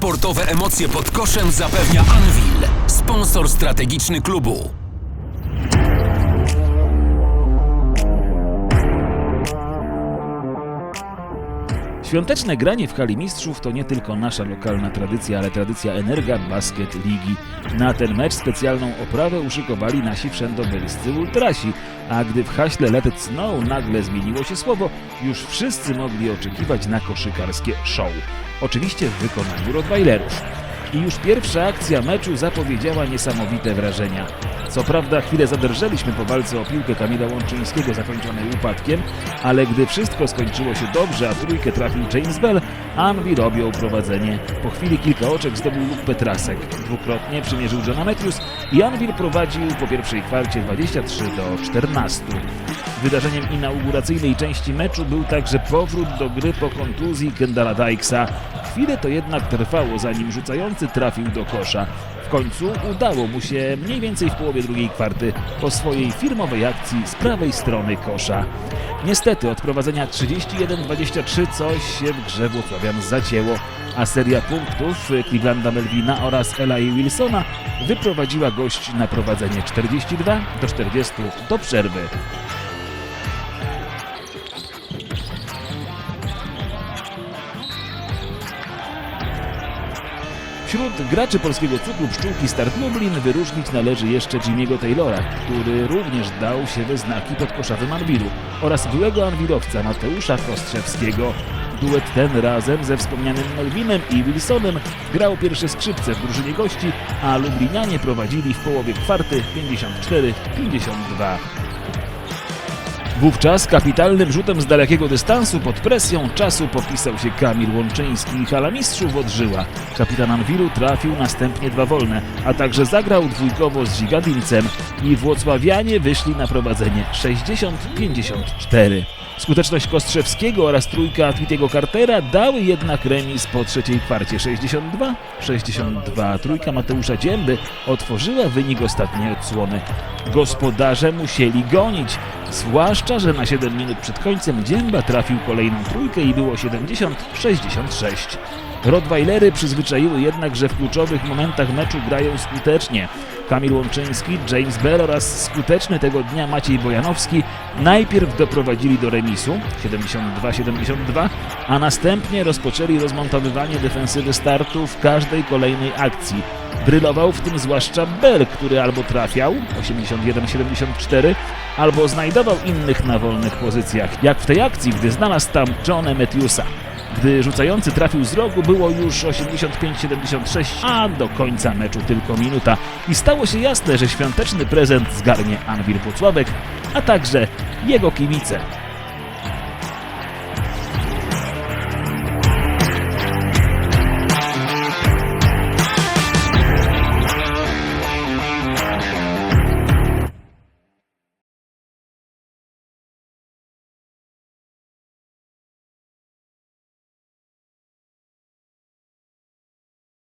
Sportowe emocje pod koszem zapewnia Anvil, sponsor strategiczny klubu. Świąteczne granie w hali mistrzów to nie tylko nasza lokalna tradycja, ale tradycja Energa Basket Ligi. Na ten mecz specjalną oprawę uszykowali nasi wszędobylscy ultrasi, a gdy w haśle Let It Snow nagle zmieniło się słowo, już wszyscy mogli oczekiwać na koszykarskie show. Oczywiście w wykonaniu Rottweilerów. I już pierwsza akcja meczu zapowiedziała niesamowite wrażenia. Co prawda chwilę zadrżeliśmy po walce o piłkę Kamila Łączyńskiego zakończonej upadkiem, ale gdy wszystko skończyło się dobrze, a trójkę trafił James Bell, Anvil objął prowadzenie. Po chwili kilka oczek zdobył Luke Petrasek. Dwukrotnie przymierzył Johna Matthews i Anvil prowadził po pierwszej kwarcie 23 do 14. Wydarzeniem inauguracyjnej części meczu był także powrót do gry po kontuzji Kendala Dykesa. Chwilę to jednak trwało, zanim rzucający trafił do kosza. W końcu udało mu się mniej więcej w połowie drugiej kwarty po swojej firmowej akcji z prawej strony kosza. Niestety od prowadzenia 31-23 coś się w grze Włocławian zacięło, a seria punktów Clevelanda Melvina oraz Eli Wilsona wyprowadziła gość na prowadzenie 42 do 40 do przerwy. Wśród graczy polskiego cukru pszczółki Start Lublin wyróżnić należy jeszcze Jimmy'ego Taylora, który również dał się we znaki podkoszowym Anwilu oraz byłego Anwilowca Mateusza Kostrzewskiego. Duet ten razem ze wspomnianym Melvinem i Wilsonem grał pierwsze skrzypce w drużynie gości, a Lublinianie prowadzili w połowie kwarty 54-52. Wówczas kapitalnym rzutem z dalekiego dystansu pod presją czasu popisał się Kamil Łączyński hala mistrzów odżyła. Kapitan Anwilu trafił następnie dwa wolne, a także zagrał dwójkowo z Zigadincem i Włocławianie wyszli na prowadzenie 60-54. Skuteczność Kostrzewskiego oraz trójka Twitiego Cartera dały jednak remis po trzeciej kwarcie 62-62. Trójka Mateusza Dzięby otworzyła wynik ostatniej odsłony. Gospodarze musieli gonić, zwłaszcza, że na 7 minut przed końcem Dzięba trafił kolejną trójkę i było 70-66. Rottweilery przyzwyczaiły jednak, że w kluczowych momentach meczu grają skutecznie. Kamil Łączyński, James Bell oraz skuteczny tego dnia Maciej Bojanowski najpierw doprowadzili do remisu 72-72, a następnie rozpoczęli rozmontowywanie defensywy startu w każdej kolejnej akcji. Brylował w tym zwłaszcza Bell, który albo trafiał 81-74, albo znajdował innych na wolnych pozycjach, jak w tej akcji, gdy znalazł tam Johna Matthewsa. Gdy rzucający trafił z rogu, było już 85-76, a do końca meczu tylko minuta. I stało się jasne, że świąteczny prezent zgarnie Anwil Włocławek, a także jego kibice.